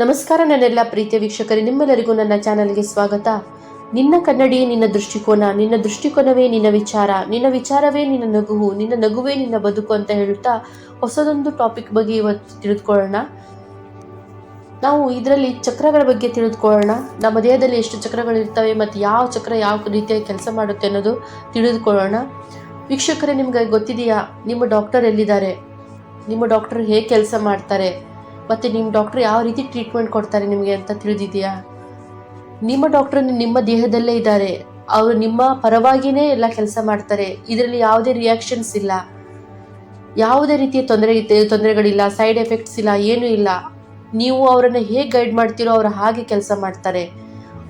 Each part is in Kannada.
ನಮಸ್ಕಾರ ನನ್ನೆಲ್ಲ ಪ್ರೀತಿಯ ವೀಕ್ಷಕರೇ, ನಿಮ್ಮೆಲ್ಲರಿಗೂ ನನ್ನ ಚಾನಲ್ಗೆ ಸ್ವಾಗತ. ನಿನ್ನ ಕನ್ನಡಿಯೇ ನಿನ್ನ ದೃಷ್ಟಿಕೋನ, ನಿನ್ನ ದೃಷ್ಟಿಕೋನವೇ ನಿನ್ನ ವಿಚಾರ, ನಿನ್ನ ವಿಚಾರವೇ ನಿನ್ನ ನಗುವು, ನಿನ್ನ ನಗುವೇ ನಿನ್ನ ಬದುಕು ಅಂತ ಹೇಳುತ್ತಾ ಹೊಸದೊಂದು ಟಾಪಿಕ್ ಬಗ್ಗೆ ಇವತ್ತು ತಿಳಿದುಕೊಳ್ಳೋಣ. ನಾವು ಇದರಲ್ಲಿ ಚಕ್ರಗಳ ಬಗ್ಗೆ ತಿಳಿದುಕೊಳ್ಳೋಣ. ನಮ್ಮ ದೇಹದಲ್ಲಿ ಎಷ್ಟು ಚಕ್ರಗಳಿರ್ತವೆ ಮತ್ತು ಯಾವ ಚಕ್ರ ಯಾವ ರೀತಿಯಾಗಿ ಕೆಲಸ ಮಾಡುತ್ತೆ ಅನ್ನೋದು ತಿಳಿದುಕೊಳ್ಳೋಣ. ವೀಕ್ಷಕರೇ, ನಿಮ್ಗೆ ಗೊತ್ತಿದೆಯಾ, ನಿಮ್ಮ ಡಾಕ್ಟರ್ ಎಲ್ಲಿದ್ದಾರೆ? ನಿಮ್ಮ ಡಾಕ್ಟರ್ ಹೇಗೆ ಕೆಲಸ ಮಾಡ್ತಾರೆ? ಮತ್ತು ನಿಮ್ಮ ಡಾಕ್ಟರ್ ಯಾವ ರೀತಿ ಟ್ರೀಟ್ಮೆಂಟ್ ಕೊಡ್ತಾರೆ ನಿಮಗೆ ಅಂತ ತಿಳಿದಿದೆಯಾ? ನಿಮ್ಮ ಡಾಕ್ಟರ್ ನಿಮ್ಮ ದೇಹದಲ್ಲೇ ಇದ್ದಾರೆ. ಅವರು ನಿಮ್ಮ ಪರವಾಗಿಯೇ ಎಲ್ಲ ಕೆಲಸ ಮಾಡ್ತಾರೆ. ಇದರಲ್ಲಿ ಯಾವುದೇ ರಿಯಾಕ್ಷನ್ಸ್ ಇಲ್ಲ. ಯಾವುದೇ ರೀತಿಯ ತೊಂದರೆ ತೊಂದರೆಗಳಿಲ್ಲ ಸೈಡ್ ಎಫೆಕ್ಟ್ಸ್ ಇಲ್ಲ, ಏನೂ ಇಲ್ಲ. ನೀವು ಅವರನ್ನು ಹೇಗೆ ಗೈಡ್ ಮಾಡ್ತೀರೋ ಅವರು ಹಾಗೆ ಕೆಲಸ ಮಾಡ್ತಾರೆ.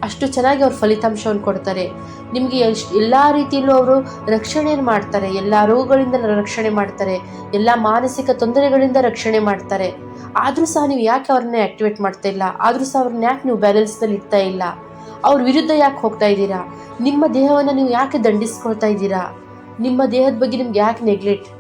ಅಷ್ಟು ಚೆನ್ನಾಗಿ ಅವ್ರು ಫಲಿತಾಂಶವನ್ನು ಕೊಡ್ತಾರೆ. ನಿಮಗೆ ಎಷ್ಟು, ಎಲ್ಲ ರೀತಿಯಲ್ಲೂ ಅವರು ರಕ್ಷಣೆಯನ್ನು ಮಾಡ್ತಾರೆ. ಎಲ್ಲ ರೋಗಗಳಿಂದ ರಕ್ಷಣೆ ಮಾಡ್ತಾರೆ. ಎಲ್ಲ ಮಾನಸಿಕ ತೊಂದರೆಗಳಿಂದ ರಕ್ಷಣೆ ಮಾಡ್ತಾರೆ. ಆದರೂ ಸಹ ನೀವು ಯಾಕೆ ಅವ್ರನ್ನ ಆ್ಯಕ್ಟಿವೇಟ್ ಮಾಡ್ತಾ ಇಲ್ಲ? ಆದರೂ ಸಹ ಅವ್ರನ್ನ ಯಾಕೆ ನೀವು ಬ್ಯಾಲೆನ್ಸ್ನಲ್ಲಿ ಇಡ್ತಾ ಇಲ್ಲ? ಅವ್ರ ವಿರುದ್ಧ ಯಾಕೆ ಹೋಗ್ತಾ ಇದ್ದೀರಾ? ನಿಮ್ಮ ದೇಹವನ್ನು ನೀವು ಯಾಕೆ ದಂಡಿಸ್ಕೊಳ್ತಾ ಇದ್ದೀರಾ? ನಿಮ್ಮ ದೇಹದ ಬಗ್ಗೆ ನಿಮ್ಗೆ ಯಾಕೆ ನೆಗ್ಲೆಕ್ಟ್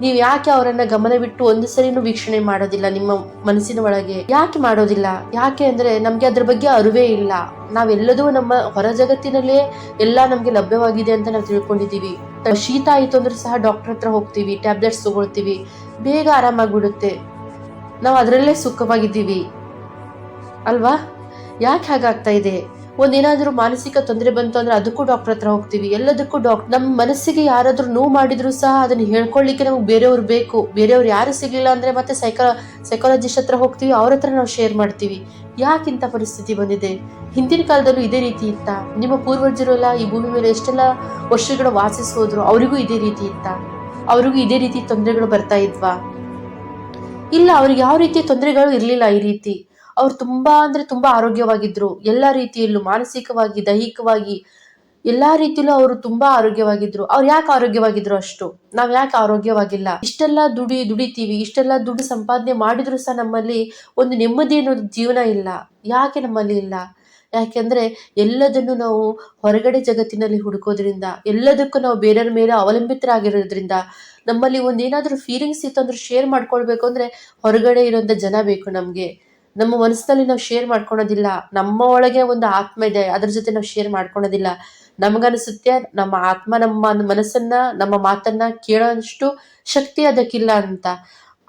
ನೀವು ಯಾಕೆ ಅವರನ್ನ ಗಮನ ಬಿಟ್ಟು ಒಂದು ಸರಿನೂ ವೀಕ್ಷಣೆ ಮಾಡೋದಿಲ್ಲ ನಿಮ್ಮ ಮನಸ್ಸಿನ ಒಳಗೆ? ಯಾಕೆ ಮಾಡೋದಿಲ್ಲ? ಯಾಕೆ ಅಂದ್ರೆ ನಮ್ಗೆ ಅದ್ರ ಬಗ್ಗೆ ಅರಿವೇ ಇಲ್ಲ. ನಾವೆಲ್ಲದೂ ನಮ್ಮ ಹೊರ ಜಗತ್ತಿನಲ್ಲೇ ಎಲ್ಲ ನಮ್ಗೆ ಲಭ್ಯವಾಗಿದೆ ಅಂತ ನಾವು ತಿಳ್ಕೊಂಡಿದ್ದೀವಿ. ಶೀತ ಆಯಿತು ಅಂದ್ರೆ ಸಹ ಡಾಕ್ಟರ್ ಹತ್ರ ಹೋಗ್ತೀವಿ ಟ್ಯಾಬ್ಲೆಟ್ಸ್ ತಗೊಳ್ತೀವಿ. ಬೇಗ ಆರಾಮಾಗ್ಬಿಡುತ್ತೆ. ನಾವು ಅದರಲ್ಲೇ ಸುಖವಾಗಿದ್ದೀವಿ. ಅಲ್ವಾ? ಯಾಕೆ ಹಾಗಾಗ್ತಾ ಇದೆ? ಒಂದೇನಾದ್ರೂ ಮಾನಸಿಕ ತೊಂದರೆ ಬಂತು ಅಂದ್ರೆ ಅದಕ್ಕೂ ಡಾಕ್ಟರ್ ಹತ್ರ ಹೋಗ್ತೀವಿ. ಎಲ್ಲದಕ್ಕೂ ಡಾಕ್ಟರ್ ನಮ್ಮ ಮನಸ್ಸಿಗೆ ಯಾರಾದರೂ ನೋವು ಮಾಡಿದ್ರು ಸಹ ಅದನ್ನ ಹೇಳ್ಕೊಳ್ಳಿಕ್ಕೆ ನಮಗೆ ಬೇರೆಯವ್ರು ಬೇಕು. ಬೇರೆಯವ್ರು ಯಾರು ಸಿಗಲಿಲ್ಲ ಅಂದ್ರೆ ಮತ್ತೆ ಸೈಕಾ ಸೈಕಾಲಜಿಸ್ಟ್ ಹತ್ರ ಹೋಗ್ತೀವಿ, ಅವ್ರ ಹತ್ರ ನಾವು ಶೇರ್ ಮಾಡ್ತೀವಿ. ಯಾಕಿಂತ ಪರಿಸ್ಥಿತಿ ಬಂದಿದೆ? ಹಿಂದಿನ ಕಾಲದಲ್ಲೂ ಇದೇ ರೀತಿ ಇತ್ತ? ನಿಮ್ಮ ಪೂರ್ವಜರು ಎಲ್ಲ ಈ ಭೂಮಿ ಮೇಲೆ ಎಷ್ಟೆಲ್ಲ ವರ್ಷಗಳು ವಾಸಿಸಿ ಹೋದ್ರು ಅವರಿಗೂ ಇದೇ ರೀತಿ ಇತ್ತ? ಅವರಿಗೂ ಇದೇ ರೀತಿ ತೊಂದರೆಗಳು ಬರ್ತಾ ಇದ್ವಾ? ಇಲ್ಲ, ಅವ್ರಿಗೆ ಯಾವ ರೀತಿಯ ತೊಂದರೆಗಳು ಇರಲಿಲ್ಲ ಈ ರೀತಿ? ಅವ್ರು ತುಂಬಾ ಅಂದ್ರೆ ತುಂಬಾ ಆರೋಗ್ಯವಾಗಿದ್ರು. ಎಲ್ಲ ರೀತಿಯಲ್ಲೂ ಮಾನಸಿಕವಾಗಿ, ದೈಹಿಕವಾಗಿ ಎಲ್ಲಾ ರೀತಿಯಲ್ಲೂ ಅವರು ತುಂಬಾ ಆರೋಗ್ಯವಾಗಿದ್ರು. ಅವ್ರು ಯಾಕೆ ಆರೋಗ್ಯವಾಗಿದ್ರು ಅಷ್ಟು? ನಾವ್ ಯಾಕೆ ಆರೋಗ್ಯವಾಗಿಲ್ಲ? ಇಷ್ಟೆಲ್ಲ ದುಡಿ, ದುಡಿತೀವಿ. ಇಷ್ಟೆಲ್ಲ ದುಡ್ಡು ಸಂಪಾದನೆ ಮಾಡಿದ್ರು ಸಹ ನಮ್ಮಲ್ಲಿ ಒಂದು ನೆಮ್ಮದಿ ಅನ್ನೋದು ಜೀವನ ಇಲ್ಲ. ಯಾಕೆ ನಮ್ಮಲ್ಲಿ ಇಲ್ಲ? ಯಾಕೆಂದ್ರೆ ಎಲ್ಲದನ್ನು ನಾವು ಹೊರಗಡೆ ಜಗತ್ತಿನಲ್ಲಿ ಹುಡುಕೋದ್ರಿಂದ, ಎಲ್ಲದಕ್ಕೂ ನಾವು ಬೇರೆಯವ್ರ ಮೇಲೆ ಅವಲಂಬಿತರಾಗಿರೋದ್ರಿಂದ, ನಮ್ಮಲ್ಲಿ ಒಂದೇನಾದ್ರೂ ಫೀಲಿಂಗ್ಸ್ ಇತ್ತು ಅಂದ್ರೆ ಶೇರ್ ಮಾಡ್ಕೊಳ್ಬೇಕು ಅಂದ್ರೆ ಹೊರಗಡೆ ಇರೋಂಥ ಜನ ಬೇಕು ನಮಗೆ. ನಮ್ಮ ಮನಸ್ಸಿನಲ್ಲಿ ನಾವು ಶೇರ್ ಮಾಡ್ಕೊಳೋದಿಲ್ಲ. ನಮ್ಮ ಒಳಗೆ ಒಂದು ಆತ್ಮ ಇದೆ, ಅದ್ರ ಜೊತೆ ನಾವು ಶೇರ್ ಮಾಡ್ಕೊಳೋದಿಲ್ಲ. ನಮಗನಿಸುತ್ತೆ, ನಮ್ಮ ಆತ್ಮ ನಮ್ಮ ಮನಸ್ಸನ್ನ, ನಮ್ಮ ಮಾತನ್ನ ಕೇಳೋಷ್ಟು ಶಕ್ತಿ ಅದಕ್ಕಿಲ್ಲ ಅಂತ.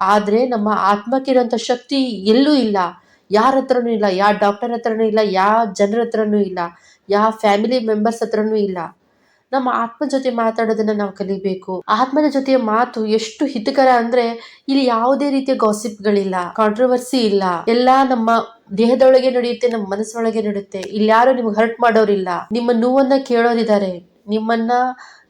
ಆದ್ರೆ ನಮ್ಮ ಆತ್ಮಕ್ಕಿರೋಂಥ ಶಕ್ತಿ ಎಲ್ಲೂ ಇಲ್ಲ. ಯಾರ ಹತ್ರನೂ ಇಲ್ಲ ಯಾವ ಡಾಕ್ಟರ್ ಹತ್ರನೂ ಇಲ್ಲ ಯಾವ ಜನರ ಹತ್ರನೂ ಇಲ್ಲ ಯಾವ ಫ್ಯಾಮಿಲಿ ಮೆಂಬರ್ಸ್ ಹತ್ರನೂ ಇಲ್ಲ. ನಮ್ಮ ಆತ್ಮ ಜೊತೆ ಮಾತಾಡೋದನ್ನ ನಾವು ಕಲಿಬೇಕು. ಆತ್ಮದ ಜೊತೆಯ ಮಾತು ಎಷ್ಟು ಹಿತಕರ ಅಂದ್ರೆ ಇಲ್ಲಿ ಯಾವುದೇ ರೀತಿಯ ಗಾಸಿಪ್ಗಳಿಲ್ಲ ಕಾಂಟ್ರವರ್ಸಿ ಇಲ್ಲ. ಎಲ್ಲಾ ನಮ್ಮ ದೇಹದೊಳಗೆ ನಡೆಯುತ್ತೆ, ನಮ್ಮ ಮನಸ್ಸೊಳಗೆ ನಡೆಯುತ್ತೆ. ಇಲ್ಲಿ ಯಾರು ನಿಮ್ಗೆ ಹರ್ಟ್ ಮಾಡೋರಿಲ್ಲ. ನಿಮ್ಮ ನೋವನ್ನ ಕೇಳೋರಿದ್ದಾರೆ. ನಿಮ್ಮನ್ನ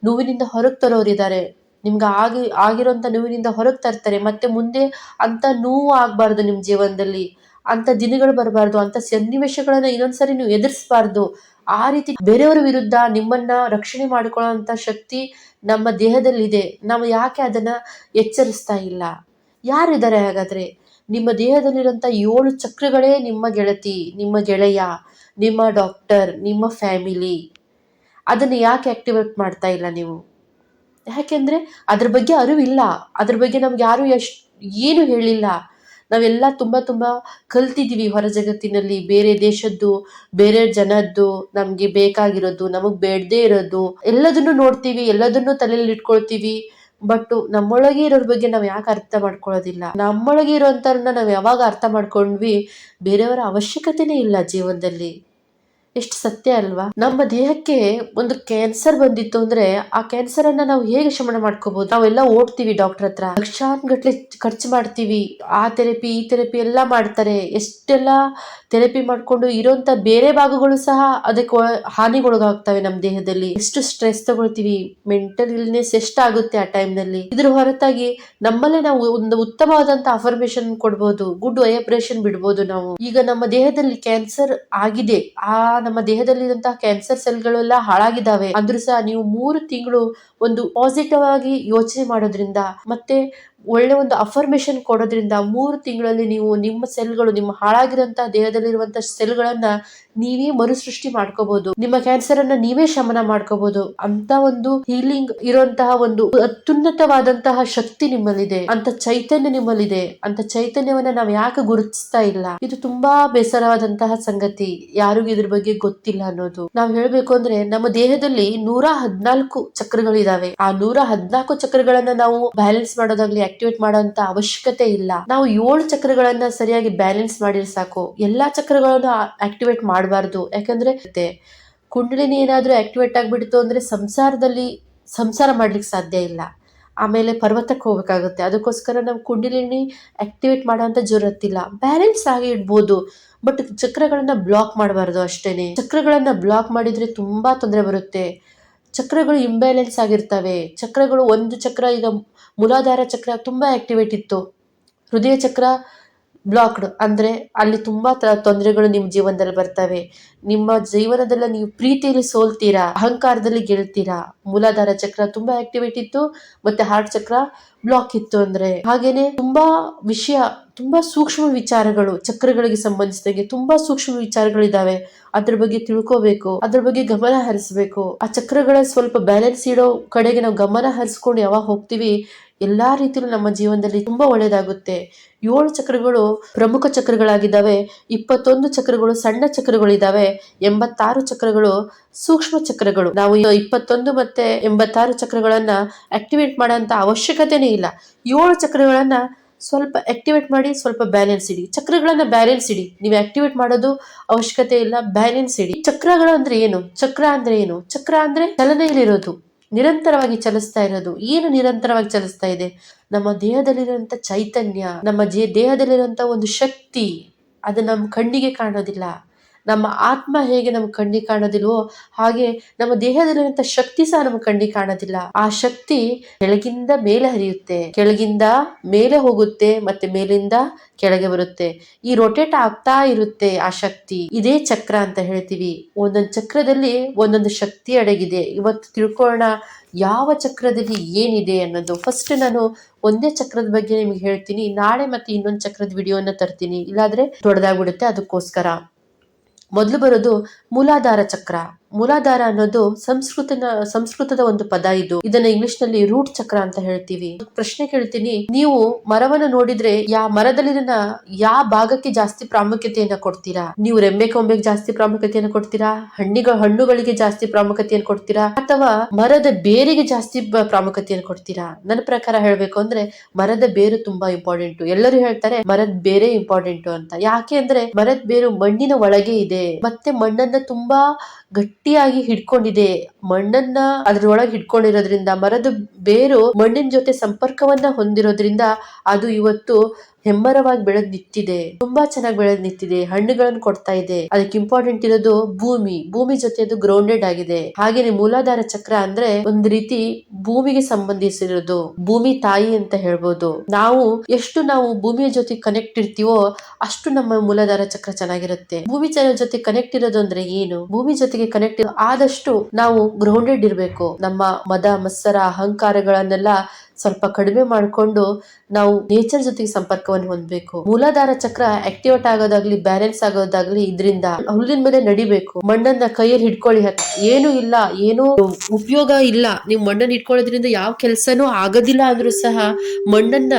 ನೋವಿನಿಂದ ಹೊರಗೆ ತರೋರಿದ್ದಾರೆ. ನಿಮ್ಗೆ ಆಗಿ ಆಗಿರೋಂಥ ನೋವಿನಿಂದ ಹೊರಗೆ ತರ್ತಾರೆ. ಮತ್ತೆ ಮುಂದೆ ಅಂತ ನೋವು ಆಗ್ಬಾರ್ದು ನಿಮ್ಮ ಜೀವನದಲ್ಲಿ. ಅಂತ ದಿನಗಳು ಬರಬಾರ್ದು, ಅಂತ ಸನ್ನಿವೇಶಗಳನ್ನ ಇನ್ನೊಂದ್ಸರಿ ನೀವು ಎದುರಿಸಬಾರ್ದು. ಆ ರೀತಿ ಬೇರೆಯವರ ವಿರುದ್ಧ ನಿಮ್ಮನ್ನ ರಕ್ಷಣೆ ಮಾಡಿಕೊಳ್ಳುವಂತ ಶಕ್ತಿ ನಮ್ಮ ದೇಹದಲ್ಲಿದೆ. ನಾವು ಯಾಕೆ ಅದನ್ನ ಎಚ್ಚರಿಸ್ತಾ ಇಲ್ಲ? ಯಾರಿದ್ದಾರೆ ಹಾಗಾದ್ರೆ? ನಿಮ್ಮ ದೇಹದಲ್ಲಿರುವಂತ ಏಳು ಚಕ್ರಗಳೇ ನಿಮ್ಮ ಗೆಳತಿ, ನಿಮ್ಮ ಗೆಳೆಯ, ನಿಮ್ಮ ಡಾಕ್ಟರ್, ನಿಮ್ಮ ಫ್ಯಾಮಿಲಿ. ಅದನ್ನ ಯಾಕೆ ಆಕ್ಟಿವೇಟ್ ಮಾಡ್ತಾ ಇಲ್ಲ ನೀವು? ಯಾಕೆಂದ್ರೆ ಅದ್ರ ಬಗ್ಗೆ ಅರಿವಿಲ್ಲ. ಅದ್ರ ಬಗ್ಗೆ ನಮ್ಗೆ ಯಾರು ಎಷ್ಟು, ಏನು ಹೇಳಿಲ್ಲ. ನಾವೆಲ್ಲ ತುಂಬ ತುಂಬ ಕಲ್ತಿದ್ದೀವಿ ಹೊರ ಜಗತ್ತಿನಲ್ಲಿ. ಬೇರೆ ದೇಶದ್ದು, ಬೇರೆ ಜನದ್ದು, ನಮಗೆ ಬೇಕಾಗಿರೋದು, ನಮಗೆ ಬೇಡದೇ ಇರೋದು, ಎಲ್ಲದನ್ನು ನೋಡ್ತೀವಿ, ಎಲ್ಲದನ್ನು ತಲೆಯಲ್ಲಿ ಇಟ್ಕೊಳ್ತೀವಿ. ಬಟ್ ನಮ್ಮೊಳಗೆ ಇರೋರ ಬಗ್ಗೆ ನಾವು ಯಾಕೆ ಅರ್ಥ ಮಾಡ್ಕೊಳ್ಳೋದಿಲ್ಲ? ನಮ್ಮೊಳಗೆ ಇರೋಂಥವ್ರನ್ನ ನಾವು ಯಾವಾಗ ಅರ್ಥ ಮಾಡ್ಕೊಂಡ್ವಿ? ಬೇರೆಯವರ ಅವಶ್ಯಕತೆನೇ ಇಲ್ಲ ಜೀವನದಲ್ಲಿ. ಎಷ್ಟು ಸತ್ಯ ಅಲ್ವಾ? ನಮ್ಮ ದೇಹಕ್ಕೆ ಒಂದು ಕ್ಯಾನ್ಸರ್ ಬಂದಿತ್ತು ಅಂದ್ರೆ ಆ ಕ್ಯಾನ್ಸರ್ ಅನ್ನ ನಾವು ಹೇಗೆ ಶಮನ ಮಾಡ್ಕೋಬಹುದು ನಾವೆಲ್ಲ ಓಡ್ತೀವಿ ಡಾಕ್ಟರ್ ಹತ್ರ. ಲಕ್ಷಾನ್ಗಟ್ಲೆ ಖರ್ಚು ಮಾಡ್ತೀವಿ. ಆ ಥೆರಪಿ ಈ ಥೆರಪಿ ಎಲ್ಲ ಮಾಡ್ತಾರೆ. ಎಷ್ಟೆಲ್ಲ ಥೆರಪಿ ಮಾಡ್ಕೊಂಡು ಇರೋಂತ ಬೇರೆ ಭಾಗಗಳು ಸಹ ಅದಕ್ಕೆ ಹಾನಿಗೊಳಗಾಗ್ತವೆ ನಮ್ಮ ದೇಹದಲ್ಲಿ. ಎಷ್ಟು ಸ್ಟ್ರೆಸ್ ತಗೊಳ್ತೀವಿ? ಮೆಂಟಲ್ ಇಲ್ನೆಸ್ ಎಷ್ಟಾಗುತ್ತೆ ಆ ಟೈಮ್ನಲ್ಲಿ ಇದ್ರ ಹೊರತಾಗಿ ನಮ್ಮಲ್ಲೇ ನಾವು ಒಂದು ಉತ್ತಮವಾದಂತ ಅಫರ್ಮೇಶನ್ ಕೊಡ್ಬೋದು. ಗುಡ್ ವೈಬ್ರೇಷನ್ ಬಿಡ್ಬೋದು ನಾವು. ಈಗ ನಮ್ಮ ದೇಹದಲ್ಲಿ ಕ್ಯಾನ್ಸರ್ ಆಗಿದೆ. ಆ ನಮ್ಮ ದೇಹದಲ್ಲಿರುವಂತಹ ಕ್ಯಾನ್ಸರ್ ಸೆಲ್ಗಳೆಲ್ಲ ಹಾಳಾಗಿದ್ದಾವೆ. ಅಂದ್ರೂ ಸಹ ನೀವು ಮೂರು ತಿಂಗಳು ಒಂದು ಪಾಸಿಟಿವ್ ಆಗಿ ಯೋಚನೆ ಮಾಡೋದ್ರಿಂದ ಮತ್ತೆ ಒಳ್ಳೆ ಒಂದು ಅಫರ್ಮೇಷನ್ ಕೊಡೋದ್ರಿಂದ ಮೂರು ತಿಂಗಳಲ್ಲಿ ನೀವು ನಿಮ್ಮ ಸೆಲ್ಗಳು ನಿಮ್ಮ ಹಾಳಾಗಿರುವಂತಹ ದೇಹದಲ್ಲಿರುವಂತಹ ಸೆಲ್ಗಳನ್ನ ನೀವೇ ಮರುಸೃಷ್ಟಿ ಮಾಡ್ಕೋಬಹುದು ನಿಮ್ಮ ಕ್ಯಾನ್ಸರ್ ಅನ್ನ ನೀವೇ ಶಮನ ಮಾಡ್ಕೋಬಹುದು ಅಂತ ಒಂದು ಹೀಲಿಂಗ್ ಇರುವಂತಹ ಒಂದು ಅತ್ಯುನ್ನತವಾದಂತಹ ಶಕ್ತಿ ನಿಮ್ಮಲ್ಲಿದೆ. ಅಂತ ಚೈತನ್ಯ ನಿಮ್ಮಲ್ಲಿದೆ. ಅಂತ ಚೈತನ್ಯವನ್ನ ನಾವು ಯಾಕೆ ಗುರುತಿಸ್ತಾ ಇಲ್ಲ? ಇದು ತುಂಬಾ ಬೇಸರವಾದಂತಹ ಸಂಗತಿ. ಯಾರಿಗೂ ಇದ್ರ ಬಗ್ಗೆ ಗೊತ್ತಿಲ್ಲ ಅನ್ನೋದು. ನಾವು ಹೇಳ್ಬೇಕು ಅಂದ್ರೆ ನಮ್ಮ ದೇಹದಲ್ಲಿ ನೂರ ಹದಿನಾಲ್ಕು ಚಕ್ರಗಳಿದಾವೆ. ಆ ನೂರ ಹದ್ನಾಲ್ಕು ಚಕ್ರಗಳನ್ನ ನಾವು ಬ್ಯಾಲೆನ್ಸ್ ಮಾಡೋದಾಗ್ಲಿ ಆಕ್ಟಿವೇಟ್ ಮಾಡುವಂತ ಅವಶ್ಯಕತೆ ಇಲ್ಲ. ನಾವು ಏಳು ಚಕ್ರಗಳನ್ನ ಸರಿಯಾಗಿ ಬ್ಯಾಲೆನ್ಸ್ ಮಾಡಿದ್ರೆ ಸಾಕು. ಎಲ್ಲಾ ಚಕ್ರಗಳನ್ನು ಆಕ್ಟಿವೇಟ್ ಮಾಡಬಾರ್ದು. ಯಾಕಂದ್ರೆ ಕುಂಡಲಿನಿ ಏನಾದರೂ ಆಕ್ಟಿವೇಟ್ ಆಗಿಬಿಡ್ತು ಅಂದ್ರೆ ಸಂಸಾರದಲ್ಲಿ ಸಂಸಾರ ಮಾಡ್ಲಿಕ್ಕೆ ಸಾಧ್ಯ ಇಲ್ಲ. ಆಮೇಲೆ ಪರ್ವತಕ್ಕೆ ಹೋಗ್ಬೇಕಾಗುತ್ತೆ. ಅದಕ್ಕೋಸ್ಕರ ನಾವು ಕುಂಡಲಿನಿ ಆಕ್ಟಿವೇಟ್ ಮಾಡೋಂಥ ಜರೂರತ್ತಿಲ್ಲ. ಬ್ಯಾಲೆನ್ಸ್ ಆಗಿ ಇಡ್ಬೋದು. ಬಟ್ ಚಕ್ರಗಳನ್ನು ಬ್ಲಾಕ್ ಮಾಡಬಾರ್ದು ಅಷ್ಟೇನೆ. ಚಕ್ರಗಳನ್ನು ಬ್ಲಾಕ್ ಮಾಡಿದರೆ ತುಂಬ ತೊಂದರೆ ಬರುತ್ತೆ. ಚಕ್ರಗಳು ಇಂಬ್ಯಾಲೆನ್ಸ್ ಆಗಿರ್ತವೆ. ಚಕ್ರಗಳು ಒಂದು ಚಕ್ರ ಈಗ ಮೂಲಾಧಾರ ಚಕ್ರ ತುಂಬ ಆಕ್ಟಿವೇಟ್ ಇತ್ತು. ಹೃದಯ ಚಕ್ರ ಬ್ಲಾಕ್ಡ್ ಅಂದರೆ ಅಲ್ಲಿ ತುಂಬ ತೊಂದರೆಗಳು ನಿಮ್ಮ ಜೀವನದಲ್ಲಿ ಬರ್ತವೆ. ನಿಮ್ಮ ಜೀವನದಲ್ಲ ನೀವು ಪ್ರೀತಿಯಲ್ಲಿ ಸೋಲ್ತೀರಾ, ಅಹಂಕಾರದಲ್ಲಿ ಗೆಲ್ತೀರಾ? ಮೂಲಾಧಾರ ಚಕ್ರ ತುಂಬಾ ಆಕ್ಟಿವೇಟ್ ಇತ್ತು, ಮತ್ತೆ ಹಾರ್ಟ್ ಚಕ್ರ ಬ್ಲಾಕ್ ಇತ್ತು ಅಂದ್ರೆ. ಹಾಗೇನೆ ತುಂಬಾ ವಿಷಯ, ತುಂಬಾ ಸೂಕ್ಷ್ಮ ವಿಚಾರಗಳು, ಚಕ್ರಗಳಿಗೆ ಸಂಬಂಧಿಸಿದಂಗೆ ತುಂಬಾ ಸೂಕ್ಷ್ಮ ವಿಚಾರಗಳಿದಾವೆ ಅದ್ರ ಬಗ್ಗೆ ತಿಳ್ಕೋಬೇಕು, ಅದ್ರ ಬಗ್ಗೆ ಗಮನ ಹರಿಸ್ಬೇಕು. ಆ ಚಕ್ರಗಳ ಸ್ವಲ್ಪ ಬ್ಯಾಲೆನ್ಸ್ ಇಡೋ ಕಡೆಗೆ ನಾವು ಗಮನ ಹರಿಸ್ಕೊಂಡು ಯಾವಾಗ ಹೋಗ್ತೀವಿ ಎಲ್ಲಾ ರೀತಿಯಲ್ಲೂ ನಮ್ಮ ಜೀವನದಲ್ಲಿ ತುಂಬಾ ಒಳ್ಳೆಯದಾಗುತ್ತೆ ಏಳು ಚಕ್ರಗಳು ಪ್ರಮುಖ ಚಕ್ರಗಳಾಗಿದ್ದಾವೆ. ಇಪ್ಪತ್ತೊಂದು ಚಕ್ರಗಳು ಸಣ್ಣ ಚಕ್ರಗಳಿದಾವೆ ಎಂಬತ್ತಾರು ಚಕ್ರಗಳು ಸೂಕ್ಷ್ಮ ಚಕ್ರಗಳು. ನಾವು ಇಪ್ಪತ್ತೊಂದು ಮತ್ತೆ ಎಂಬತ್ತಾರು ಚಕ್ರಗಳನ್ನ ಆಕ್ಟಿವೇಟ್ ಮಾಡೋಂತ ಅವಶ್ಯಕತೆನೇ ಇಲ್ಲ. ಏಳು ಚಕ್ರಗಳನ್ನ ಸ್ವಲ್ಪ ಆಕ್ಟಿವೇಟ್ ಮಾಡಿ, ಸ್ವಲ್ಪ ಬ್ಯಾಲೆನ್ಸ್ ಇಡಿ. ಚಕ್ರಗಳನ್ನ ಬ್ಯಾಲೆನ್ಸ್ ಇಡಿ. ನೀವು ಆಕ್ಟಿವೇಟ್ ಮಾಡೋದು ಅವಶ್ಯಕತೆ ಇಲ್ಲ ಬ್ಯಾಲೆನ್ಸ್ ಇಡಿ. ಚಕ್ರಗಳು ಅಂದ್ರೆ ಏನು? ಚಕ್ರ ಅಂದ್ರೆ ಏನು? ಚಕ್ರ ಅಂದ್ರೆ ಚಲನೆಯಲ್ಲಿರೋದು ನಿರಂತರವಾಗಿ ಚಲಿಸ್ತಾ ಇರೋದು. ಏನು ನಿರಂತರವಾಗಿ ಚಲಿಸ್ತಾ ಇದೆ? ನಮ್ಮ ದೇಹದಲ್ಲಿರುವಂತ ಚೈತನ್ಯ, ನಮ್ಮ ಜೇ, ದೇಹದಲ್ಲಿರುವಂಥ ಒಂದು ಶಕ್ತಿ ಅದು ನಮ್ಮ ಕಣ್ಣಿಗೆ ಕಾಣೋದಿಲ್ಲ. ನಮ್ಮ ಆತ್ಮ ಹೇಗೆ ನಮ್ಮ ಕಣ್ಣಿಗೆ ಕಾಣೋದಿಲ್ವೋ, ಹಾಗೆ ನಮ್ಮ ದೇಹದಲ್ಲಿರುವಂತ ಶಕ್ತಿ ಸಹ ನಮ್ಮ ಕಣ್ಣಿಗೆ ಕಾಣೋದಿಲ್ಲ. ಆ ಶಕ್ತಿ ಕೆಳಗಿಂದ ಮೇಲೆ ಹರಿಯುತ್ತೆ. ಕೆಳಗಿಂದ ಮೇಲೆ ಹೋಗುತ್ತೆ ಮತ್ತೆ ಮೇಲಿಂದ ಕೆಳಗೆ ಬರುತ್ತೆ. ಈ ರೊಟೇಟ್ ಆಗ್ತಾ ಇರುತ್ತೆ ಆ ಶಕ್ತಿ. ಇದೇ ಚಕ್ರ ಅಂತ ಹೇಳ್ತೀವಿ. ಒಂದೊಂದು ಚಕ್ರದಲ್ಲಿ ಒಂದೊಂದು ಶಕ್ತಿ ಅಡಗಿದೆ. ಇವತ್ತು ತಿಳ್ಕೊಳ್ಳೋಣ ಯಾವ ಚಕ್ರದಲ್ಲಿ ಏನಿದೆ ಅನ್ನೋದು. ಫಸ್ಟ್ ನಾನು ಒಂದೇ ಚಕ್ರದ ಬಗ್ಗೆ ನಿಮ್ಗೆ ಹೇಳ್ತೀನಿ. ನಾಳೆ ಮತ್ತೆ ಇನ್ನೊಂದು ಚಕ್ರದ ವಿಡಿಯೋನ ತರ್ತೀನಿ. ಇಲ್ಲಾದ್ರೆ ದೊಡ್ಡದಾಗ್ಬಿಡುತ್ತೆ. ಅದಕ್ಕೋಸ್ಕರ. ಮೊದಲು ಬರೋದು ಮೂಲಾಧಾರ ಚಕ್ರ. ಮೂಲಾಧಾರ ಅನ್ನೋದು ಸಂಸ್ಕೃತನ, ಸಂಸ್ಕೃತದ ಒಂದು ಪದ ಇದು. ಇದನ್ನ ಇಂಗ್ಲಿಷ್ನಲ್ಲಿ ರೂಟ್ ಚಕ್ರ ಅಂತ ಹೇಳ್ತೀವಿ. ಪ್ರಶ್ನೆ ಕೇಳ್ತೀನಿ, ನೀವು ಮರವನ್ನ ನೋಡಿದ್ರೆ ಯಾ, ಮರದಲ್ಲಿನ ಯಾವ ಭಾಗಕ್ಕೆ ಜಾಸ್ತಿ ಪ್ರಾಮುಖ್ಯತೆಯನ್ನ ಕೊಡ್ತೀರಾ? ನೀವು ರೆಂಬೆ ಕೊಂಬೆಗೆ ಜಾಸ್ತಿ ಪ್ರಾಮುಖ್ಯತೆಯನ್ನು ಕೊಡ್ತೀರಾ? ಹಣ್ಣಿಗ, ಹಣ್ಣುಗಳಿಗೆ ಜಾಸ್ತಿ ಪ್ರಾಮುಖ್ಯತೆಯನ್ನು ಕೊಡ್ತೀರಾ? ಅಥವಾ ಮರದ ಬೇರಿಗೆ ಜಾಸ್ತಿ ಪ್ರಾಮುಖ್ಯತೆಯನ್ನು ಕೊಡ್ತೀರಾ? ನನ್ನ ಪ್ರಕಾರ ಹೇಳ್ಬೇಕು ಅಂದ್ರೆ, ಮರದ ಬೇರು ತುಂಬಾ ಇಂಪಾರ್ಟೆಂಟ್ ಎಲ್ಲರೂ ಹೇಳ್ತಾರೆ, ಮರದ ಬೇರೆ ಇಂಪಾರ್ಟೆಂಟ್ ಅಂತ. ಯಾಕೆ ಅಂದ್ರೆ, ಮರದ ಬೇರು ಮಣ್ಣಿನ ಒಳಗೆ ಇದೆ. ಮತ್ತೆ ಮಣ್ಣನ್ನ ತುಂಬಾ ಗಟ್ಟಿಯಾಗಿ ಹಿಡ್ಕೊಂಡಿದೆ. ಮಣ್ಣನ್ನ ಅದ್ರೊಳಗೆ ಹಿಡ್ಕೊಂಡಿರೋದ್ರಿಂದ ಮರದ ಬೇರು ಮಣ್ಣಿನ ಜೊತೆ ಸಂಪರ್ಕವನ್ನ ಹೊಂದಿರೋದ್ರಿಂದ ಅದು ಇವತ್ತು ಹೆಮ್ಮರವಾಗಿ ಬೆಳೆದ್ ನಿಂತಿದೆ, ತುಂಬಾ ಚೆನ್ನಾಗಿ ಬೆಳೆದ್ ನಿಂತಿದೆ ಹಣ್ಣುಗಳನ್ನು ಕೊಡ್ತಾ ಇದೆ. ಅದಕ್ಕೆ ಇಂಪಾರ್ಟೆಂಟ್ ಇರೋದು ಭೂಮಿ. ಭೂಮಿ ಜೊತೆ ಅದು ಗ್ರೌಂಡೆಡ್ ಆಗಿದೆ. ಹಾಗೇನೆ ಮೂಲಾಧಾರ ಚಕ್ರ ಅಂದ್ರೆ ಒಂದ್ ರೀತಿ ಭೂಮಿಗೆ ಸಂಬಂಧಿಸಿರೋದು. ಭೂಮಿ ತಾಯಿ ಅಂತ ಹೇಳ್ಬೋದು. ನಾವು ಎಷ್ಟು ನಾವು ಭೂಮಿಯ ಜೊತೆ ಕನೆಕ್ಟ್ ಇರ್ತೀವೋ ಅಷ್ಟು ನಮ್ಮ ಮೂಲಾಧಾರ ಚಕ್ರ ಚೆನ್ನಾಗಿರುತ್ತೆ. ಭೂಮಿ ಜೊತೆ ಕನೆಕ್ಟ್ ಇರೋದು ಅಂದ್ರೆ ಏನು? ಭೂಮಿ ಜೊತೆಗೆ ಕನೆಕ್ಟ್ ಆದಷ್ಟು ನಾವು ಗ್ರೌಂಡೆಡ್ ಇರಬೇಕು. ನಮ್ಮ ಮದ, ಮತ್ಸರ, ಅಹಂಕಾರಗಳನ್ನೆಲ್ಲ ಸ್ವಲ್ಪ ಕಡಿಮೆ ಮಾಡಿಕೊಂಡು ನಾವು ನೇಚರ್ ಜೊತೆಗೆ ಸಂಪರ್ಕವನ್ನು ಹೊಂದಬೇಕು. ಮೂಲಾಧಾರ ಚಕ್ರ ಆಕ್ಟಿವೇಟ್ ಆಗೋದಾಗ್ಲಿ ಬ್ಯಾಲೆನ್ಸ್ ಆಗೋದಾಗ್ಲಿ ಇದರಿಂದ ಹುಲ್ಲಿನ ಮೇಲೆ ನಡಿಬೇಕು. ಮಣ್ಣನ್ನ ಕೈಯಲ್ಲಿ ಹಿಡ್ಕೊಳ್ಳಿ ಏನು ಇಲ್ಲ, ಏನು ಉಪಯೋಗ ಇಲ್ಲ. ನೀವು ಮಣ್ಣನ್ನ ಹಿಡ್ಕೊಳ್ಳೋದ್ರಿಂದ ಯಾವ ಕೆಲಸನೂ ಆಗೋದಿಲ್ಲ ಅಂದ್ರೂ ಸಹ ಮಣ್ಣನ್ನ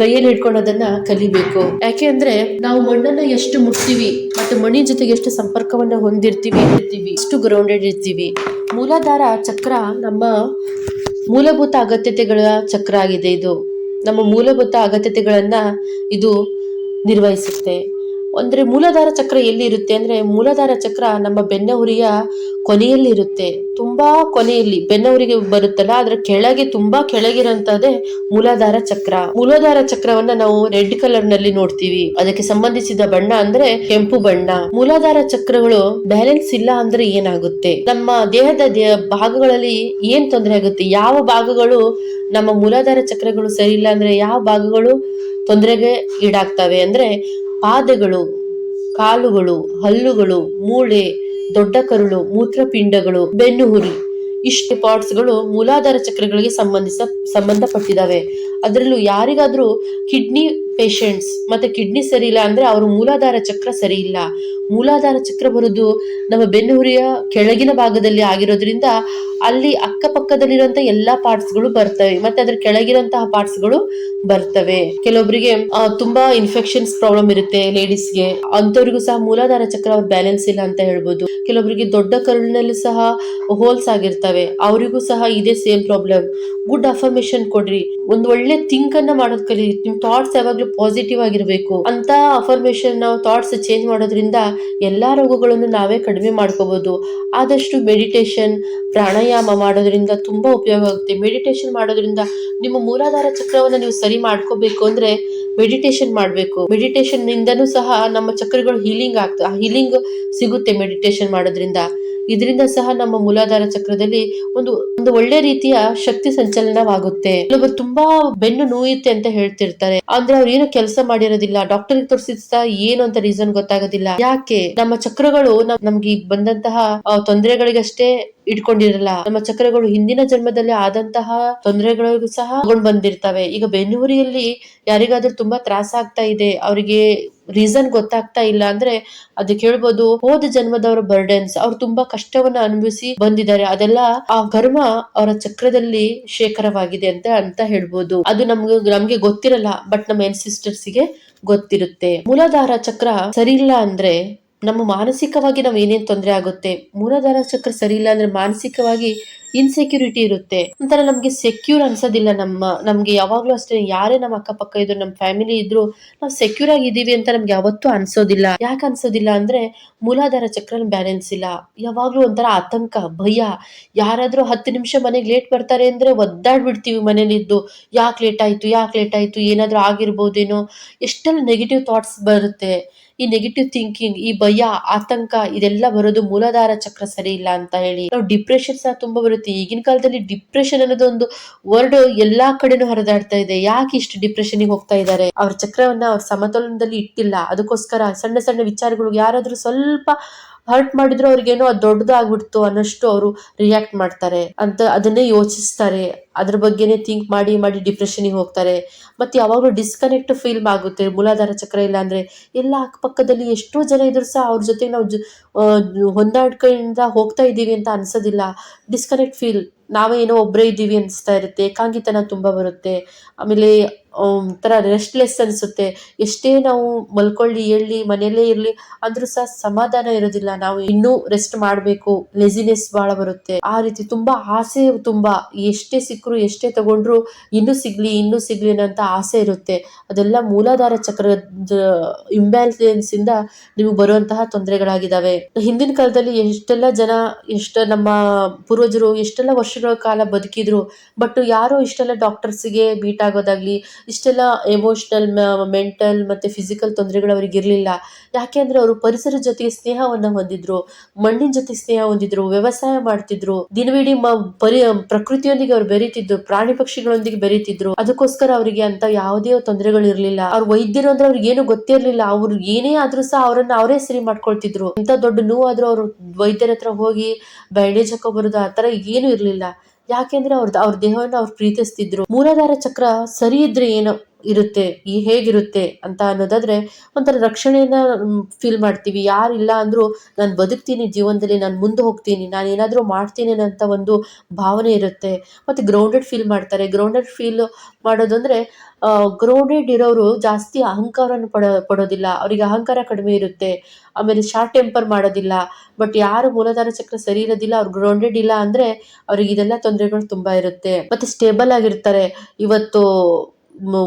ಕೈಯಲ್ಲಿ ಹಿಡ್ಕೊಳ್ಳೋದನ್ನ ಕಲಿಬೇಕು. ಯಾಕೆ ಅಂದ್ರೆ ನಾವು ಮಣ್ಣನ್ನ ಎಷ್ಟು ಮುಟ್ತೀವಿ ಮತ್ತೆ ಮಣ್ಣಿನ ಜೊತೆಗೆ ಎಷ್ಟು ಸಂಪರ್ಕವನ್ನ ಹೊಂದಿರ್ತೀವಿ, ಇರ್ತೀವಿ, ಎಷ್ಟು ಗ್ರೌಂಡೆಡ್ ಇರ್ತೀವಿ. ಮೂಲಾಧಾರ ಚಕ್ರ ನಮ್ಮ ಮೂಲಭೂತ ಅಗತ್ಯತೆಗಳ ಚಕ್ರ ಆಗಿದೆ ಇದು. ನಮ್ಮ ಮೂಲಭೂತ ಅಗತ್ಯತೆಗಳನ್ನ ಇದು ನಿರ್ವಹಿಸುತ್ತೆ. ಅಂದ್ರೆ ಮೂಲಾಧಾರ ಚಕ್ರ ಎಲ್ಲಿ ಇರುತ್ತೆ ಅಂದ್ರೆ ಮೂಲಾಧಾರ ಚಕ್ರ ನಮ್ಮ ಬೆನ್ನಹುರಿಯ ಕೊನೆಯಲ್ಲಿ ಇರುತ್ತೆ ತುಂಬಾ ಕೊನೆಯಲ್ಲಿ ಬೆನ್ನಹುರಿಗೆ ಬರುತ್ತಲ್ಲ, ಅದ್ರ ಕೆಳಗೆ ತುಂಬಾ ಕೆಳಗಿರೋಂತದೇ ಮೂಲಾಧಾರ ಚಕ್ರ. ಮೂಲಾಧಾರ ಚಕ್ರವನ್ನ ನಾವು ರೆಡ್ ಕಲರ್ನಲ್ಲಿ ನೋಡ್ತೀವಿ. ಅದಕ್ಕೆ ಸಂಬಂಧಿಸಿದ ಬಣ್ಣ ಅಂದ್ರೆ ಕೆಂಪು ಬಣ್ಣ. ಮೂಲಾಧಾರ ಚಕ್ರಗಳು ಬ್ಯಾಲೆನ್ಸ್ ಇಲ್ಲ ಅಂದ್ರೆ ಏನಾಗುತ್ತೆ? ನಮ್ಮ ದೇಹದ ಭಾಗಗಳಲ್ಲಿ ಏನ್ ತೊಂದರೆ ಆಗುತ್ತೆ? ಯಾವ ಭಾಗಗಳು ನಮ್ಮ ಮೂಲಾಧಾರ ಚಕ್ರಗಳು ಸರಿ ಇಲ್ಲ ಅಂದ್ರೆ ಯಾವ ಭಾಗಗಳು ತೊಂದರೆಗೆ ಈಡಾಗ್ತವೆ? ಅಂದ್ರೆ ಪಾದಗಳು, ಕಾಲುಗಳು, ಹಲ್ಲುಗಳು, ಮೂಳೆ, ದೊಡ್ಡ ಕರುಳು, ಮೂತ್ರಪಿಂಡಗಳು ಬೆನ್ನುಹುರಿ ಇಷ್ಟು ಪಾರ್ಟ್ಸ್ಗಳು ಮೂಲಾಧಾರ ಚಕ್ರಗಳಿಗೆ ಸಂಬಂಧಿಸ, ಸಂಬಂಧಪಟ್ಟಿದ್ದಾವೆ. ಅದರಲ್ಲೂ ಯಾರಿಗಾದರೂ ಕಿಡ್ನಿ ಪೇಷಂಟ್ಸ್ ಮತ್ತೆ ಕಿಡ್ನಿ ಸರಿ ಇಲ್ಲ ಅಂದ್ರೆ ಅವ್ರ ಮೂಲಾಧಾರ ಚಕ್ರ ಸರಿ ಇಲ್ಲ. ಮೂಲಾಧಾರ ಚಕ್ರ ಬರೋದು ನಮ್ಮ ಬೆನ್ನುಹುರಿಯ ಕೆಳಗಿನ ಭಾಗದಲ್ಲಿ ಆಗಿರೋದ್ರಿಂದ ಅಲ್ಲಿ ಅಕ್ಕಪಕ್ಕದಲ್ಲಿರುವಂತ ಎಲ್ಲಾ ಪಾರ್ಟ್ಸ್ಗಳು ಬರ್ತವೆ. ಮತ್ತೆ ಅದ್ರ ಕೆಳಗಿರೋಂತಹ ಪಾರ್ಟ್ಸ್ಗಳು ಬರ್ತವೆ. ಕೆಲವೊಬ್ಬರಿಗೆ ತುಂಬಾ ಇನ್ಫೆಕ್ಷನ್ಸ್ ಪ್ರಾಬ್ಲಮ್ ಇರುತ್ತೆ ಲೇಡೀಸ್ಗೆ ಅಂತವ್ರಿಗೂ ಸಹ ಮೂಲಾಧಾರ ಚಕ್ರ ಅವ್ರ ಬ್ಯಾಲೆನ್ಸ್ ಇಲ್ಲ ಅಂತ ಹೇಳ್ಬೋದು. ಕೆಲವೊಬ್ಬರಿಗೆ ದೊಡ್ಡ ಕರುಳಿನಲ್ಲಿ ಸಹ ಹೋಲ್ಸ್ ಆಗಿರ್ತವೆ. ಅವರಿಗೂ ಸಹ ಇದೇ ಸೇಮ್ ಪ್ರಾಬ್ಲಮ್ ಗುಡ್ ಅಫರ್ಮೇಶನ್ ಕೊಡ್ರಿ. ಒಂದ್ ಒಳ್ಳೆ ಥಿಂಕ್ ಅನ್ನ ಮಾಡೋದ್ ಕಲಿ. ನಿಮ್ ಥಾಟ್ಸ್ ಯಾವಾಗ್ಲೂ ಪಾಸಿಟಿವ್ ಆಗಿರ್ಬೇಕು. ಅಂತ ಅಫರ್ಮೇಶನ್ ನಾವು ಥಾಟ್ಸ್ ಚೇಂಜ್ ಮಾಡೋದ್ರಿಂದ ಎಲ್ಲಾ ರೋಗಗಳನ್ನು ನಾವೇ ಕಡಿಮೆ ಮಾಡ್ಕೋಬಹುದು ಆದಷ್ಟು ಮೆಡಿಟೇಷನ್ ಪ್ರಾಣಾಯಾಮ ಮಾಡೋದ್ರಿಂದ ತುಂಬಾ ಉಪಯೋಗ ಆಗುತ್ತೆ. ಮೆಡಿಟೇಷನ್ ಮಾಡೋದ್ರಿಂದ ನಿಮ್ಮ ಮೂಲಾಧಾರ ಚಕ್ರವನ್ನ ನೀವು ಸರಿ ಮಾಡ್ಕೋಬೇಕು ಅಂದ್ರೆ ಮೆಡಿಟೇಷನ್ ಮಾಡಬೇಕು. ಮೆಡಿಟೇಷನ್ ನಿಂದನೂ ಸಹ ನಮ್ಮ ಚಕ್ರಗಳು ಹೀಲಿಂಗ್ ಆಗ್ತಾ ಹೀಲಿಂಗ್ ಸಿಗುತ್ತೆ ಮೆಡಿಟೇಷನ್ ಮಾಡೋದ್ರಿಂದ. ಇದರಿಂದ ಸಹ ನಮ್ಮ ಮೂಲಾಧಾರ ಚಕ್ರದಲ್ಲಿ ಒಂದು ಒಂದು ಒಳ್ಳೆ ರೀತಿಯ ಶಕ್ತಿ ಸಂಚಲನವಾಗುತ್ತೆ. ಕೆಲವರು ತುಂಬಾ ಬೆನ್ನು ನೋಯುತ್ತೆ ಅಂತ ಹೇಳ್ತಿರ್ತಾರೆ. ಅಂದ್ರೆ ಅವ್ರು ಏನೋ ಕೆಲಸ ಮಾಡಿರೋದಿಲ್ಲ. ಡಾಕ್ಟರ್ ತೋರಿಸಿದ ಏನು ಅಂತ ರೀಸನ್ ಗೊತ್ತಾಗೋದಿಲ್ಲ. ಯಾಕೆ? ನಮ್ಮ ಚಕ್ರಗಳು ನಮ್- ನಮ್ಗೆ ಈಗ ಬಂದಂತಹ ತೊಂದರೆಗಳಿಗಷ್ಟೇ ಇಟ್ಕೊಂಡಿರಲ್ಲ. ನಮ್ಮ ಚಕ್ರಗಳು ಹಿಂದಿನ ಜನ್ಮದಲ್ಲಿ ಆದಂತಹ ತೊಂದರೆಗಳಿಗೂ ಸಹ ತಗೊಂಡ್ ಬಂದಿರ್ತವೆ. ಈಗ ಬೆನ್ನೂರಿಯಲ್ಲಿ ಯಾರಿಗಾದ್ರೂ ತುಂಬಾ ತ್ರಾಸ ಆಗ್ತಾ ಇದೆ, ಅವರಿಗೆ ರೀಸನ್ ಗೊತ್ತಾಗ್ತಾ ಇಲ್ಲ ಅಂದ್ರೆ ಅದಕ್ಕೆ ಹೇಳ್ಬೋದು ಹೋದ ಜನ್ಮದವರ ಬರ್ಡನ್ಸ್ ಅವ್ರು ತುಂಬಾ ಕಷ್ಟವನ್ನ ಅನುಭವಿಸಿ ಬಂದಿದ್ದಾರೆ. ಅದೆಲ್ಲ ಆ ಕರ್ಮ ಅವರ ಚಕ್ರದಲ್ಲಿ ಶೇಖರವಾಗಿದೆ ಅಂತ ಅಂತ ಹೇಳ್ಬೋದು. ಅದು ನಮ್ಗೆ ನಮ್ಗೆ ಗೊತ್ತಿರಲ್ಲ ಬಟ್ ನಮ್ಮ ಎನ್ಸಿಸ್ಟರ್ಸ್ಗೆ ಗೊತ್ತಿರುತ್ತೆ. ಮೂಲಾಧಾರ ಚಕ್ರ ಸರಿ ಇಲ್ಲ ಅಂದ್ರೆ ನಮ್ಮ ಮಾನಸಿಕವಾಗಿ ನಾವು ಏನೇನು ತೊಂದರೆ ಆಗುತ್ತೆ ಮೂಲಾಧಾರ ಚಕ್ರ ಸರಿ ಇಲ್ಲ ಅಂದರೆ ಮಾನಸಿಕವಾಗಿ ಇನ್ಸೆಕ್ಯೂರಿಟಿ ಇರುತ್ತೆ. ಒಂಥರ ನಮ್ಗೆ ಸೆಕ್ಯೂರ್ ಅನ್ಸೋದಿಲ್ಲ ನಮ್ಮ, ನಮ್ಗೆ ಯಾವಾಗ್ಲೂ ಅಷ್ಟೇ ಯಾರೇ ನಮ್ಮ ಅಕ್ಕಪಕ್ಕ ಇದ್ರು, ನಮ್ಮ ಫ್ಯಾಮಿಲಿ ಇದ್ರು, ನಾವು ಸೆಕ್ಯೂರ್ ಆಗಿದ್ದೀವಿ ಅಂತ ನಮ್ಗೆ ಯಾವತ್ತೂ ಅನ್ಸೋದಿಲ್ಲ. ಯಾಕೆ ಅನ್ಸೋದಿಲ್ಲ ಅಂದ್ರೆ ಮೂಲಾಧಾರ ಚಕ್ರ ಬ್ಯಾಲೆನ್ಸ್ ಇಲ್ಲ. ಯಾವಾಗ್ಲೂ ಒಂಥರ ಆತಂಕ, ಭಯ. ಯಾರಾದ್ರೂ ಹತ್ತು ನಿಮಿಷ ಮನೆಗೆ ಲೇಟ್ ಬರ್ತಾರೆ ಅಂದ್ರೆ ಒದ್ದಾಡ್ಬಿಡ್ತೀವಿ ಮನೇಲಿದ್ದು. ಯಾಕೆ ಲೇಟ್ ಆಯ್ತು, ಯಾಕೆ ಲೇಟ್ ಆಯ್ತು, ಏನಾದ್ರೂ ಆಗಿರ್ಬೋದೇನೋ. ಎಷ್ಟೆಲ್ಲ ನೆಗೆಟಿವ್ ಥಾಟ್ಸ್ ಬರುತ್ತೆ. ಈ ನೆಗೆಟಿವ್ ಥಿಂಕಿಂಗ್ ಈ ಭಯ, ಆತಂಕ, ಇದೆಲ್ಲ ಬರೋದು ಮೂಲಾಧಾರ ಚಕ್ರ ಸರಿ ಇಲ್ಲ ಅಂತ ಹೇಳಿ. ನಾವು ಡಿಪ್ರೆಷನ್ ಸಹ ತುಂಬಾ ಬರುತ್ತೆ. ಈಗಿನ ಕಾಲದಲ್ಲಿ ಡಿಪ್ರೆಷನ್ ಅನ್ನೋದು ಒಂದು ವರ್ಡ್ ಎಲ್ಲಾ ಕಡೆನೂ ಹರಿದಾಡ್ತಾ ಇದೆ. ಯಾಕೆ ಇಷ್ಟು ಡಿಪ್ರೆಷನ್ಗೆ ಹೋಗ್ತಾ ಇದ್ದಾರೆ? ಅವ್ರ ಚಕ್ರವನ್ನ ಅವ್ರ ಸಮತೋಲನದಲ್ಲಿ ಇಟ್ಟಿಲ್ಲ. ಅದಕ್ಕೋಸ್ಕರ ಸಣ್ಣ ಸಣ್ಣ ವಿಚಾರಗಳು ಯಾರಾದ್ರೂ ಸ್ವಲ್ಪ ಹರ್ಟ್ ಮಾಡಿದ್ರು ಅವ್ರಿಗೇನೋ ಅದು ದೊಡ್ಡದಾಗ್ಬಿಡ್ತು ಅನ್ನೋಷ್ಟು ಅವರು ರಿಯಾಕ್ಟ್ ಮಾಡ್ತಾರೆ. ಅಂತ ಅದನ್ನೇ ಯೋಚಿಸ್ತಾರೆ. ಅದ್ರ ಬಗ್ಗೆನೇ ಥಿಂಕ್ ಮಾಡಿ ಮಾಡಿ ಡಿಪ್ರೆಷನಿಗೆ ಹೋಗ್ತಾರೆ. ಮತ್ತು ಯಾವಾಗಲೂ ಡಿಸ್ಕನೆಕ್ಟ್ ಫೀಲ್ ಆಗುತ್ತೆ. ಮೂಲಾಧಾರ ಚಕ್ರ ಇಲ್ಲ ಅಂದರೆ ಎಲ್ಲ ಅಕ್ಕಪಕ್ಕದಲ್ಲಿ ಎಷ್ಟೋ ಜನ ಇದ್ರು ಸಹ ಅವ್ರ ಜೊತೆ ನಾವು ಜ- ಹೋಗ್ತಾ ಇದ್ದೀವಿ ಅಂತ ಅನಿಸೋದಿಲ್ಲ. ಡಿಸ್ಕನೆಕ್ಟ್ ಫೀಲ್ ನಾವೇ ಏನೋ ಒಬ್ಬರೇ ಇದ್ದೀವಿ ಅನಿಸ್ತಾ ಇರುತ್ತೆ. ಏಕಾಂಗಿತನ ತುಂಬ ಬರುತ್ತೆ. ಆಮೇಲೆ ಒಂಥರ ರೆಸ್ಟ್ಲೆಸ್ ಅನ್ಸುತ್ತೆ. ಎಷ್ಟೇ ನಾವು ಮಲ್ಕೊಳ್ಳಿ ಹೇಳಿ ಮನೆಯಲ್ಲೇ ಇರ್ಲಿ, ಅಂದ್ರೂ ಸಹ ಸಮಾಧಾನ ಇರೋದಿಲ್ಲ. ನಾವು ಇನ್ನೂ ರೆಸ್ಟ್ ಮಾಡಬೇಕು ಲೆಸಿನೆಸ್ ಭಾಳ ಬರುತ್ತೆ. ಆ ರೀತಿ ತುಂಬಾ ಆಸೆ ತುಂಬಾ. ಎಷ್ಟೇ ಸಿಕ್ಕರು, ಎಷ್ಟೇ ತಗೊಂಡ್ರು ಇನ್ನೂ ಸಿಗ್ಲಿ ಇನ್ನೂ ಸಿಗ್ಲಿ ಅಂತ ಆಸೆ ಇರುತ್ತೆ. ಅದೆಲ್ಲ ಮೂಲಾಧಾರ ಚಕ್ರದ ಇಂಬ್ಯಾಲೆನ್ಸ್ ಇಂದ ನಿಮಗೆ ಬರುವಂತಹ ತೊಂದರೆಗಳಾಗಿದ್ದಾವೆ. ಹಿಂದಿನ ಕಾಲದಲ್ಲಿ ಎಷ್ಟೆಲ್ಲ ಜನ, ಎಷ್ಟ ನಮ್ಮ ಪೂರ್ವಜರು, ಎಷ್ಟೆಲ್ಲ ವರ್ಷಗಳ ಕಾಲ ಬದುಕಿದ್ರು ಬಟ್ ಯಾರೋ ಇಷ್ಟೆಲ್ಲ ಡಾಕ್ಟರ್ಸ್ಗೆ ಬೀಟ್ ಆಗೋದಾಗ್ಲಿ ಇಷ್ಟೆಲ್ಲ ಎಮೋಷ್ನಲ್ ಮೆಂಟಲ್ ಮತ್ತು ಫಿಸಿಕಲ್ ತೊಂದರೆಗಳು ಅವ್ರಿಗೆ ಇರಲಿಲ್ಲ. ಯಾಕೆ ಅಂದರೆ ಅವರು ಪರಿಸರ ಜೊತೆಗೆ ಸ್ನೇಹವನ್ನು ಹೊಂದಿದ್ರು, ಮಣ್ಣಿನ ಜೊತೆ ಸ್ನೇಹ ಹೊಂದಿದ್ರು, ವ್ಯವಸಾಯ ಮಾಡ್ತಿದ್ರು. ದಿನವಿಡೀ ಪರಿ, ಪ್ರಕೃತಿಯೊಂದಿಗೆ ಅವ್ರು ಬೆರೀತಿದ್ರು, ಪ್ರಾಣಿ ಪಕ್ಷಿಗಳೊಂದಿಗೆ ಬೆರೀತಿದ್ರು. ಅದಕ್ಕೋಸ್ಕರ ಅವರಿಗೆ ಅಂತ ಯಾವುದೇ ತೊಂದರೆಗಳು ಇರಲಿಲ್ಲ. ಅವ್ರ ವೈದ್ಯರು ಅಂದ್ರೆ ಅವ್ರಿಗೆ ಏನು ಗೊತ್ತೇ ಇರಲಿಲ್ಲ. ಅವ್ರು ಏನೇ ಆದ್ರೂ ಸಹ ಅವರನ್ನ ಅವರೇ ಸರಿ ಮಾಡ್ಕೊಳ್ತಿದ್ರು. ಇಂಥ ದೊಡ್ಡ ನೋವಾದ್ರೂ ಅವರು ವೈದ್ಯರ ಹತ್ರ ಹೋಗಿ ಬ್ಯಾಂಡೇಜ್ ಹಾಕೋ ಬರೋದು ಆ ಥರ ಏನು ಇರ್ಲಿಲ್ಲ. ಯಾಕೆಂದ್ರೆ ಅವ್ರದ್ದು ಅವ್ರ ದೇಹವನ್ನು ಅವ್ರು ಪ್ರೀತಿಸ್ತಿದ್ರು. ಮೂಲಾಧಾರ ಚಕ್ರ ಸರಿ ಇದ್ರೆ ಏನು? ಇರುತ್ತೆ, ಈ ಹೇಗಿರುತ್ತೆ ಅಂತ ಅನ್ನೋದಾದ್ರೆ ಒಂಥರ ರಕ್ಷಣೆಯನ್ನ ಫೀಲ್ ಮಾಡ್ತೀವಿ. ಯಾರಿಲ್ಲ ಅಂದ್ರೂ ನಾನು ಬದುಕ್ತೀನಿ ಜೀವನದಲ್ಲಿ, ನಾನು ಮುಂದೆ ಹೋಗ್ತೀನಿ, ನಾನು ಏನಾದರೂ ಮಾಡ್ತೀನಿ ಅಂತ ಒಂದು ಭಾವನೆ ಇರುತ್ತೆ. ಮತ್ತೆ ಗ್ರೌಂಡೆಡ್ ಫೀಲ್ ಮಾಡ್ತಾರೆ. ಗ್ರೌಂಡೆಡ್ ಫೀಲ್ ಮಾಡೋದಂದ್ರೆ ಗ್ರೌಂಡೆಡ್ ಇರೋರು ಜಾಸ್ತಿ ಅಹಂಕಾರವನ್ನು ಪಡ, ಪಡೋದಿಲ್ಲ. ಅವರಿಗೆ ಅಹಂಕಾರ ಕಡಿಮೆ ಇರುತ್ತೆ. ಆಮೇಲೆ ಶಾರ್ಟ್ ಟೆಂಪರ್ ಮಾಡೋದಿಲ್ಲ. ಬಟ್ ಯಾರು ಮೂಲಾಧಾರ ಚಕ್ರ ಸರಿ ಇರೋದಿಲ್ಲ, ಅವ್ರು ಗ್ರೌಂಡೆಡ್ ಇಲ್ಲ ಅಂದ್ರೆ ಅವ್ರಿಗೆ ಇದೆಲ್ಲ ತೊಂದರೆಗಳು ತುಂಬಾ ಇರುತ್ತೆ. ಮತ್ತೆ ಸ್ಟೇಬಲ್ ಆಗಿರ್ತಾರೆ. ಇವತ್ತು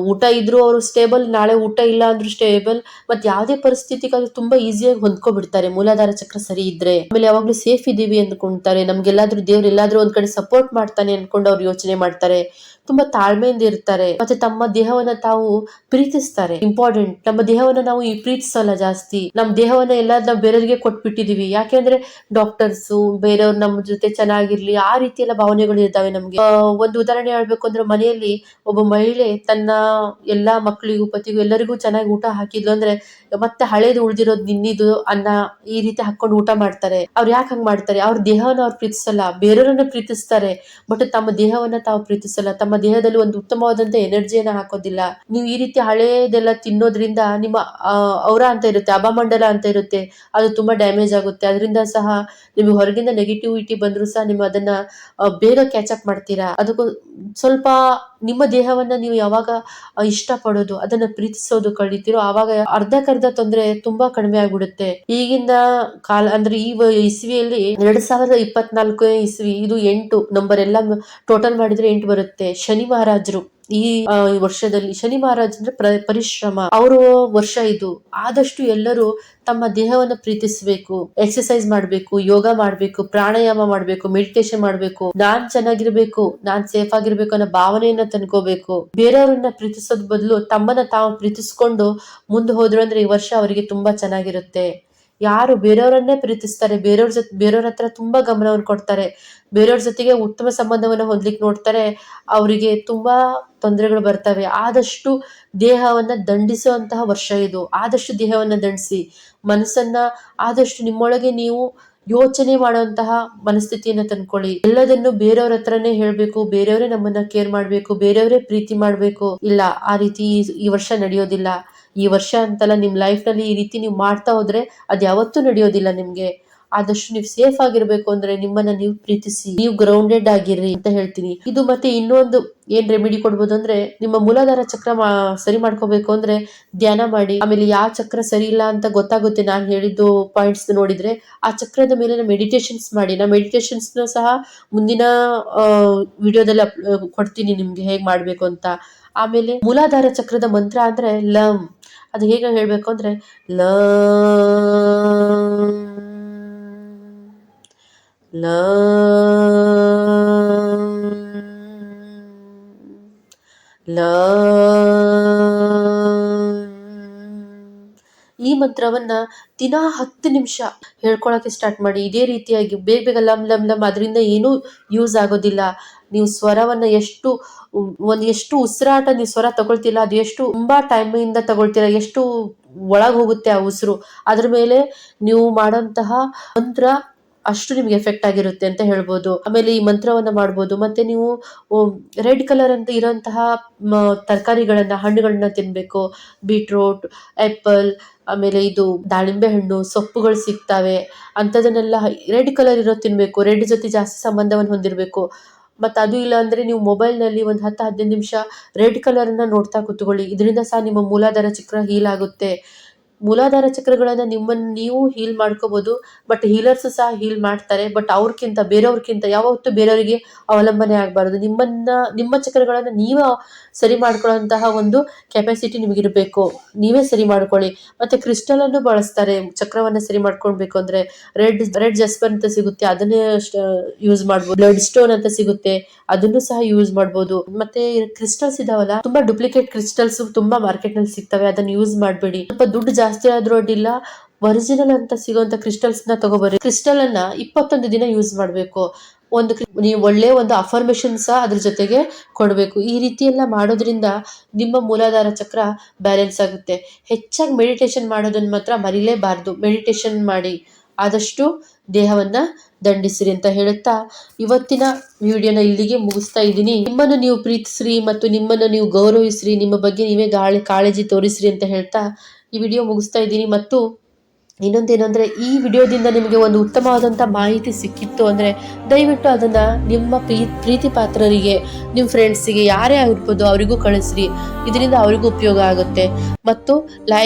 ಊಟ ಇದ್ರು ಅವರು ಸ್ಟೇಬಲ್ ನಾಳೆ ಊಟ ಇಲ್ಲ ಅಂದ್ರೂ ಸ್ಟೇಬಲ್ ಮತ್ತೆ ಯಾವುದೇ ಪರಿಸ್ಥಿತಿಗೆ ತುಂಬ ಈಸಿಯಾಗಿ ಹೊಂದ್ಕೊಬಿಡ್ತಾರೆ. ಮೂಲಾಧಾರ ಚಕ್ರ ಸರಿ ಇದ್ರೆ, ಆಮೇಲೆ ಯಾವಾಗ್ಲೂ ಸೇಫ್ ಇದೀವಿ ಅಂದ್ಕೊಂತಾರೆ ನಮ್ಗೆಲ್ಲಾದ್ರೂ ದೇವ್ರು ಎಲ್ಲಾದ್ರೂ ಒಂದ್ ಕಡೆ ಸಪೋರ್ಟ್ ಮಾಡ್ತಾನೆ ಅನ್ಕೊಂಡು ಅವ್ರು ಯೋಚನೆ ಮಾಡ್ತಾರೆ. ತುಂಬಾ ತಾಳ್ಮೆಯಿಂದ ಇರ್ತಾರೆ. ಮತ್ತೆ ತಮ್ಮ ದೇಹವನ್ನ ತಾವು ಪ್ರೀತಿಸ್ತಾರೆ. ಇಂಪಾರ್ಟೆಂಟ್ ನಮ್ಮ ದೇಹವನ್ನ ನಾವು ಈ ಪ್ರೀತಿಸಲ್ಲ ಜಾಸ್ತಿ. ನಮ್ಮ ದೇಹವನ್ನ ಎಲ್ಲ ನಾವು ಬೇರೆಯವರಿಗೆ ಕೊಟ್ಬಿಟ್ಟಿದೀವಿ. ಯಾಕೆಂದ್ರೆ ಡಾಕ್ಟರ್ಸ್ ಬೇರೆಯವ್ರು ನಮ್ಮ ಜೊತೆ ಚೆನ್ನಾಗಿರ್ಲಿ, ಆ ರೀತಿ ಎಲ್ಲ ಭಾವನೆಗಳು ಇರ್ತಾವೆ ನಮ್ಗೆ. ಒಂದು ಉದಾಹರಣೆ ಹೇಳ್ಬೇಕು ಅಂದ್ರೆ ಮನೆಯಲ್ಲಿ ಒಬ್ಬ ಮಹಿಳೆ ತನ್ನ ಎಲ್ಲಾ ಮಕ್ಕಳಿಗೂ, ಪತಿಗೂ, ಎಲ್ಲರಿಗೂ ಚೆನ್ನಾಗಿ ಊಟ ಹಾಕಿದ್ಲು ಅಂದ್ರೆ ಮತ್ತೆ ಹಳೇದು ಉಳಿದಿರೋದು ನಿನ್ನಿದು ಅನ್ನ ಈ ರೀತಿ ಹಾಕೊಂಡು ಊಟ ಮಾಡ್ತಾರೆ. ಅವ್ರು ಯಾಕೆ ಹಂಗ್ ಮಾಡ್ತಾರೆ? ಅವ್ರ ದೇಹವನ್ನ ಅವ್ರು ಪ್ರೀತಿಸಲ್ಲ. ಬೇರೆಯವರನ್ನ ಪ್ರೀತಿಸ್ತಾರೆ. ಬಟ್ ತಮ್ಮ ದೇಹವನ್ನ ತಾವು ಪ್ರೀತಿಸಲ್ಲ. ತಮ್ಮ ದೇಹದಲ್ಲಿ ಒಂದು ಉತ್ತಮವಾದಂತಹ ಎನರ್ಜಿಯನ್ನು ಹಾಕೋದಿಲ್ಲ. ನೀವು ಈ ರೀತಿ ಹಳೆಯದೆಲ್ಲ ತಿನ್ನೋದ್ರಿಂದ ನಿಮ್ಮ ಅವರ ಅಂತ ಇರುತ್ತೆ ಅಭಮಂಡಲ ಅಂತ ಇರುತ್ತೆ, ಅದು ತುಂಬಾ ಡ್ಯಾಮೇಜ್ ಆಗುತ್ತೆ. ಅದರಿಂದ ಸಹ ನಿಮಗೆ ಹೊರಗಿಂದ ನೆಗೆಟಿವಿಟಿ ಬಂದ್ರು ಸಹ ನೀವು ಅದನ್ನ ಬೇಗ ಕ್ಯಾಚ್ ಅಪ್ ಮಾಡ್ತೀರಾ? ಅದಕ್ಕೂ ಸ್ವಲ್ಪ ನಿಮ್ಮ ದೇಹವನ್ನ ನೀವು ಯಾವಾಗ ಇಷ್ಟಪಡೋದು, ಅದನ್ನ ಪ್ರೀತಿಸೋದು ಕಳಿತೀರೋ, ಆವಾಗ ಅರ್ಧಕ್ಕರ್ಧ ತೊಂದರೆ ತುಂಬಾ ಕಡಿಮೆ ಆಗ್ಬಿಡುತ್ತೆ. ಈಗಿನ ಕಾಲ, ಅಂದ್ರೆ ಈ ಇಸ್ವಿಯಲ್ಲಿ ಎರಡ್ ಸಾವಿರದ ಇಪ್ಪತ್ನಾಲ್ಕು ಇಸ್ವಿ, ಇದು ಎಂಟು ನಂಬರ್ ಎಲ್ಲ ಟೋಟಲ್ ಮಾಡಿದ್ರೆ ಎಂಟು ಬರುತ್ತೆ. ಶನಿ ಮಹಾರಾಜರು. ಈ ವರ್ಷದಲ್ಲಿ ಶನಿ ಮಹಾರಾಜ್ ಅಂದ್ರೆ ಪ್ರ- ಪರಿಶ್ರಮ. ಅವರು ವರ್ಷ ಇದು ಆದಷ್ಟು ಎಲ್ಲರೂ ತಮ್ಮ ದೇಹವನ್ನು ಪ್ರೀತಿಸಬೇಕು ಎಕ್ಸಸೈಸ್ ಮಾಡಬೇಕು, ಯೋಗ ಮಾಡಬೇಕು, ಪ್ರಾಣಾಯಾಮ ಮಾಡಬೇಕು ಮೆಡಿಟೇಷನ್ ಮಾಡಬೇಕು. ನಾನ್ ಚೆನ್ನಾಗಿರ್ಬೇಕು, ನಾನ್ ಸೇಫ್ ಆಗಿರ್ಬೇಕು ಅನ್ನೋ ಭಾವನೆಯನ್ನ ತಂದ್ಕೋಬೇಕು. ಬೇರೆಯವ್ರನ್ನ ಪ್ರೀತಿಸೋದ್ ಬದಲು ತಮ್ಮನ್ನ ತಾವು ಪ್ರೀತಿಸ್ಕೊಂಡು ಮುಂದೆ ಹೋದ್ರು ಅಂದ್ರೆ ಈ ವರ್ಷ ಅವರಿಗೆ ತುಂಬಾ ಚೆನ್ನಾಗಿರುತ್ತೆ. ಯಾರು ಬೇರೆಯವರನ್ನೇ ಪ್ರೀತಿಸ್ತಾರೆ, ಬೇರೆಯವ್ರ ಜೊತೆ, ಬೇರೆಯವ್ರ ಹತ್ರ ತುಂಬಾ ಗಮನವನ್ನು ಕೊಡ್ತಾರೆ, ಬೇರೆಯವ್ರ ಜೊತೆಗೆ ಉತ್ತಮ ಸಂಬಂಧವನ್ನ ಹೊಂದ್ಲಿಕ್ಕೆ ನೋಡ್ತಾರೆ, ಅವರಿಗೆ ತುಂಬಾ ತೊಂದರೆಗಳು ಬರ್ತವೆ. ಆದಷ್ಟು ದೇಹವನ್ನ ದಂಡಿಸುವಂತಹ ವರ್ಷ ಇದು. ಆದಷ್ಟು ದೇಹವನ್ನ ದಂಡಿಸಿ, ಮನಸ್ಸನ್ನ ಆದಷ್ಟು ನಿಮ್ಮೊಳಗೆ ನೀವು ಯೋಚನೆ ಮಾಡುವಂತಹ ಮನಸ್ಥಿತಿಯನ್ನ ತಂದ್ಕೊಳ್ಳಿ. ಎಲ್ಲದನ್ನು ಬೇರೆಯವ್ರ ಹತ್ರನೇ ಹೇಳ್ಬೇಕು, ಬೇರೆಯವರೇ ನಮ್ಮನ್ನ ಕೇರ್ ಮಾಡ್ಬೇಕು, ಬೇರೆಯವರೇ ಪ್ರೀತಿ ಮಾಡ್ಬೇಕು. ಇಲ್ಲ, ಆ ರೀತಿ ಈ- ವರ್ಷ ನಡೆಯೋದಿಲ್ಲ. ಈ ವರ್ಷ ಅಂತಲ್ಲ ನಿಮ್ಮ ಲೈಫ್ನಲ್ಲಿ ಈ ರೀತಿ ನೀವು ಮಾಡ್ತಾ ಹೋದ್ರೆ ಅದು ಯಾವತ್ತೂ ನಡೆಯೋದಿಲ್ಲ ನಿಮಗೆ. ಆದಷ್ಟು ನೀವು ಸೇಫ್ ಆಗಿರ್ಬೇಕು ಅಂದ್ರೆ ನಿಮ್ಮನ್ನ ನೀವು ಪ್ರೀತಿಸಿ, ನೀವು ಗ್ರೌಂಡೆಡ್ ಆಗಿರ್ರಿ ಅಂತ ಹೇಳ್ತೀನಿ. ಇದು ಮತ್ತೆ ಇನ್ನೊಂದು ಏನ್ ರೆಮಿಡಿ ಕೊಡ್ಬೋದು ಅಂದ್ರೆ ನಿಮ್ಮ ಮೂಲಾಧಾರ ಚಕ್ರ ಸರಿ ಮಾಡ್ಕೋಬೇಕು ಅಂದ್ರೆ ಧ್ಯಾನ ಮಾಡಿ, ಆಮೇಲೆ ಯಾವ ಚಕ್ರ ಸರಿ ಇಲ್ಲ ಅಂತ ಗೊತ್ತಾಗುತ್ತೆ. ನಾನು ಹೇಳಿದ್ದು ಪಾಯಿಂಟ್ಸ್ ನೋಡಿದ್ರೆ ಆ ಚಕ್ರದ ಮೇಲೆ ಮೆಡಿಟೇಷನ್ಸ್ ಮಾಡಿ. ನಾ ಮೆಡಿಟೇಷನ್ಸ್ ಸಹ ಮುಂದಿನ ವಿಡಿಯೋದಲ್ಲಿ ಕೊಡ್ತೀನಿ ನಿಮ್ಗೆ ಹೇಗ್ ಮಾಡ್ಬೇಕು ಅಂತ. ಆಮೇಲೆ ಮೂಲಾಧಾರ ಚಕ್ರದ ಮಂತ್ರ ಅಂದ್ರೆ ಲಮ್ ಅದು ಹೇಗೆ ಹೇಳಬೇಕು ಅಂದರೆ, ಲ ಲ ಲ, ಈ ಮಂತ್ರವನ್ನ ದಿನಾ ಹತ್ತು ನಿಮಿಷ ಹೇಳ್ಕೊಳಕ್ಕೆ ಸ್ಟಾರ್ಟ್ ಮಾಡಿ. ಇದೇ ರೀತಿಯಾಗಿ ಬೇಗ ಬೇಗ ಲಮ್ ಲಮ್ ಲಮ್, ಅದರಿಂದ ಏನೂ ಯೂಸ್ ಆಗೋದಿಲ್ಲ. ನೀವು ಸ್ವರವನ್ನು ಎಷ್ಟು ಒಂದು ಎಷ್ಟು ಉಸಿರಾಟ ನೀವು ಸ್ವರ ತಗೊಳ್ತಿಲ್ಲ ಅದು ಎಷ್ಟು ತುಂಬ ಟೈಮಿಂದ ತಗೊಳ್ತೀರ, ಎಷ್ಟು ಒಳಗೆ ಹೋಗುತ್ತೆ ಆ ಉಸಿರು, ಅದ್ರ ಮೇಲೆ ನೀವು ಮಾಡೋಂತಹ ಮಂತ್ರ ಅಷ್ಟು ನಿಮ್ಗೆ ಎಫೆಕ್ಟ್ ಆಗಿರುತ್ತೆ ಅಂತ ಹೇಳ್ಬೋದು. ಆಮೇಲೆ ಈ ಮಂತ್ರವನ್ನು ಮಾಡ್ಬೋದು. ಮತ್ತೆ ನೀವು ರೆಡ್ ಕಲರ್ ಅಂತ ಇರೋಂತಹ ತರಕಾರಿಗಳನ್ನ, ಹಣ್ಣುಗಳನ್ನ ತಿನ್ಬೇಕು. ಬೀಟ್ರೋಟ್ ಆಪಲ್ ಆಮೇಲೆ ಇದು ದಾಳಿಂಬೆ ಹಣ್ಣು, ಸೊಪ್ಪುಗಳು ಸಿಗ್ತವೆ. ಅಂಥದನ್ನೆಲ್ಲ ರೆಡ್ ಕಲರ್ ಇರೋ ತಿನ್ನಬೇಕು ರೆಡ್ ಜೊತೆ ಜಾಸ್ತಿ ಸಂಬಂಧವನ್ನು ಹೊಂದಿರಬೇಕು. ಮತ್ತು ಅದು ಇಲ್ಲ ಅಂದರೆ ನೀವು ಮೊಬೈಲ್ನಲ್ಲಿ ಒಂದು ಹತ್ತು ಹದಿನೈದು ನಿಮಿಷ ರೆಡ್ ಕಲರನ್ನು ನೋಡ್ತಾ ಕೂತ್ಕೊಳ್ಳಿ. ಇದರಿಂದ ಸಹ ನಿಮ್ಮ ಮೂಲಾಧಾರ ಚಕ್ರ ಹೀಲ್ ಆಗುತ್ತೆ. ಮೂಲಾಧಾರ ಚಕ್ರಗಳನ್ನ ನಿಮ್ಮನ್ನ ನೀವು ಹೀಲ್ ಮಾಡ್ಕೋಬಹುದು ಬಟ್ ಹೀಲರ್ಸ್ ಸಹ ಹೀಲ್ ಮಾಡ್ತಾರೆ ಬಟ್ ಅವ್ರಕ್ಕಿಂತ ಬೇರೆಯವ್ರಕ್ಕಿಂತ ಯಾವತ್ತೂ ಬೇರೆಯವರಿಗೆ ಅವಲಂಬನೆ ಆಗಬಾರ್ದು. ನಿಮ್ಮನ್ನ, ನಿಮ್ಮ ಚಕ್ರಗಳನ್ನ ನೀವೇ ಸರಿ ಮಾಡ್ಕೊಳ್ಳೋಂತಹ ಒಂದು ಕೆಪಾಸಿಟಿ ನಿಮಗಿರಬೇಕು. ನೀವೇ ಸರಿ ಮಾಡ್ಕೊಳ್ಳಿ. ಮತ್ತೆ ಕ್ರಿಸ್ಟಲ್ ಅನ್ನು ಬಳಸ್ತಾರೆ, ಚಕ್ರವನ್ನ ಸರಿ ಮಾಡ್ಕೊಳ್ಬೇಕು ಅಂದ್ರೆ ರೆಡ್ ರೆಡ್ ಜಸ್ಪರ್ ಅಂತ ಸಿಗುತ್ತೆ, ಅದನ್ನೇ ಯೂಸ್ ಮಾಡ್ಬೋದು. ಬ್ಲಡ್ ಸ್ಟೋನ್ ಅಂತ ಸಿಗುತ್ತೆ, ಅದನ್ನು ಸಹ ಯೂಸ್ ಮಾಡ್ಬೋದು. ಮತ್ತೆ ಕ್ರಿಸ್ಟಲ್ಸ್ ಇದಾವಲ್ಲ, ತುಂಬಾ ಡುಪ್ಲಿಕೇಟ್ ಕ್ರಿಸ್ಟಲ್ಸ್ ತುಂಬಾ ಮಾರ್ಕೆಟ್ನಲ್ಲಿ ಸಿಗ್ತವೆ, ಅದನ್ನ ಯೂಸ್ ಮಾಡಬೇಡಿ. ಸ್ವಲ್ಪ ದುಡ್ಡು ಜಾಸ್ತಿ ಆದ್ರೂ ಅಡ್ಡಿಲ್ಲ. ಒರಿಜಿನಲ್ ಅಂತ ಸಿಗುವಂತ ಕ್ರಿಸ್ಟಲ್ಸ್ನ ತಗೋಬರ್ರಿ. ಕ್ರಿಸ್ಟಲ್ ಅನ್ನ ಇಪ್ಪತ್ತೊಂದು ದಿನ ಯೂಸ್ ಮಾಡಬೇಕು. ಒಂದು ನೀವು ಒಳ್ಳೆ ಒಂದು ಅಫರ್ಮೇಶನ್ ಸಹ ಅದ್ರ ಜೊತೆಗೆ ಕೊಡಬೇಕು. ಈ ರೀತಿ ಎಲ್ಲ ಮಾಡೋದ್ರಿಂದ ನಿಮ್ಮ ಮೂಲಾಧಾರ ಚಕ್ರ ಬ್ಯಾಲೆನ್ಸ್ ಆಗುತ್ತೆ. ಹೆಚ್ಚಾಗಿ ಮೆಡಿಟೇಷನ್ ಮಾಡೋದನ್ನ ಮಾತ್ರ ಮರಿಲೇಬಾರ್ದು. ಮೆಡಿಟೇಷನ್ ಮಾಡಿ ಆದಷ್ಟು ದೇಹವನ್ನ ದಂಡಿಸಿರಿ ಅಂತ ಹೇಳುತ್ತಾ ಇವತ್ತಿನ ವಿಡಿಯೋನ ಇಲ್ಲಿಗೆ ಮುಗಿಸ್ತಾ ಇದ್ದೀನಿ. ನಿಮ್ಮನ್ನು ನೀವು ಪ್ರೀತಿಸ್ರಿ ಮತ್ತು ನಿಮ್ಮನ್ನು ನೀವು ಗೌರವಿಸ್ರಿ. ನಿಮ್ಮ ಬಗ್ಗೆ ನೀವೇ ಗಾಳಿ ಕಾಳಜಿ ತೋರಿಸ್ರಿ ಅಂತ ಹೇಳ್ತಾ ಈ ವಿಡಿಯೋ ಮುಗಿಸ್ತಾ ಇದ್ದೀನಿ. ಮತ್ತು ಇನ್ನೊಂದೇನೆಂದರೆ, ಈ ವಿಡಿಯೋದಿಂದ ನಿಮಗೆ ಒಂದು ಉತ್ತಮವಾದಂಥ ಮಾಹಿತಿ ಸಿಕ್ಕಿತ್ತು ಅಂದರೆ, ದಯವಿಟ್ಟು ಅದನ್ನು ನಿಮ್ಮ ಪ್ರೀ, ಪ್ರೀತಿ ಪಾತ್ರರಿಗೆ ನಿಮ್ಮ ಫ್ರೆಂಡ್ಸಿಗೆ ಯಾರೇ ಆಗಿರ್ಬೋದು, ಅವರಿಗೂ ಕಳಿಸ್ರಿ. ಇದರಿಂದ ಅವರಿಗೂ ಉಪಯೋಗ ಆಗುತ್ತೆ. ಮತ್ತು ಲೈಕ್